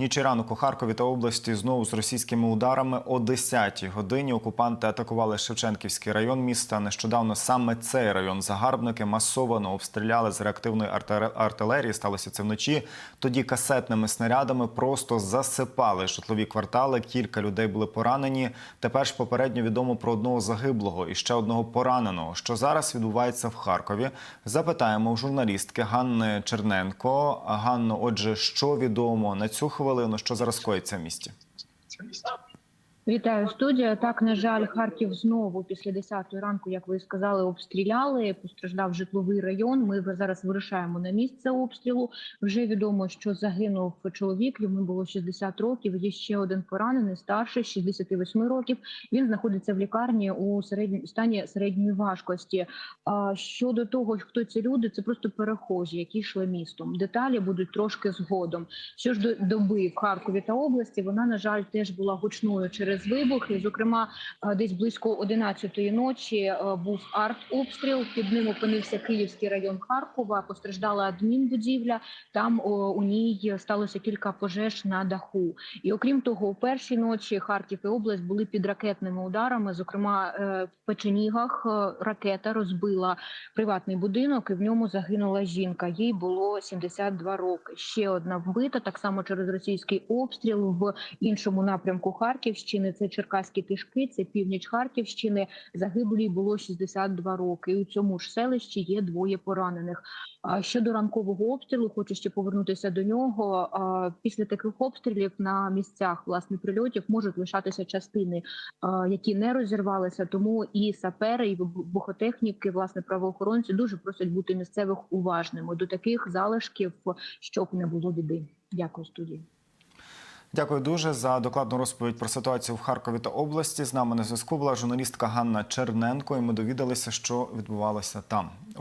Ніч ранок у Харкові та області знову з російськими ударами о 10-й годині окупанти атакували Шевченківський район міста. Нещодавно саме цей район загарбники масово обстріляли з реактивної артилерії. Сталося це вночі. Тоді касетними снарядами просто засипали житлові квартали. Кілька людей були поранені. Тепер ж попередньо відомо про одного загиблого і ще одного пораненого. Що зараз відбувається в Харкові? Запитаємо у журналістки Ганни Черненко. Ганно, отже, що відомо на цю хвилину, що зараз коїться в місті? Вітаю студія. Так, на жаль, Харків знову після 10 ранку, як ви сказали, обстріляли. Постраждав житловий район. Ми зараз вирушаємо на місце обстрілу. Вже відомо, що загинув чоловік. Йому було 60 років. Є ще один поранений, старший 68 років. Він знаходиться в лікарні у середньому стані середньої важкості. А щодо того, хто ці люди, це просто перехожі, які йшли містом. Деталі будуть трошки згодом. Що ж до доби в Харкові та області, вона на жаль теж була гучною через вибухи. Зокрема, е, десь близько 11-ї ночі е, був артобстріл. Під ним опинився Київський район Харкова. Постраждала адмінбудівля. Там у ній сталося кілька пожеж на даху. І окрім того, у першій ночі Харків і область були під ракетними ударами. Зокрема, е, в Печенігах ракета розбила приватний будинок, і в ньому загинула жінка. Їй було 72 роки. Ще одна вбита, так само через російський обстріл в іншому напрямку Харківщини. Це Черкаські кишки, це північ Харківщини. Загиблій було 62 роки. І у цьому ж селищі є двоє поранених. А щодо ранкового обстрілу, хочу ще повернутися до нього. Після таких обстрілів на місцях власне прильотів можуть лишатися частини, які не розірвалися. Тому і сапери, і вибухотехніки, власне, правоохоронці дуже просять бути місцевих уважними до таких залишків, щоб не було біди. Дякую, студії. Дякую дуже за докладну розповідь про ситуацію в Харкові та області. З нами на зв'язку була журналістка Ганна Черненко, і ми довідалися, що відбувалося там.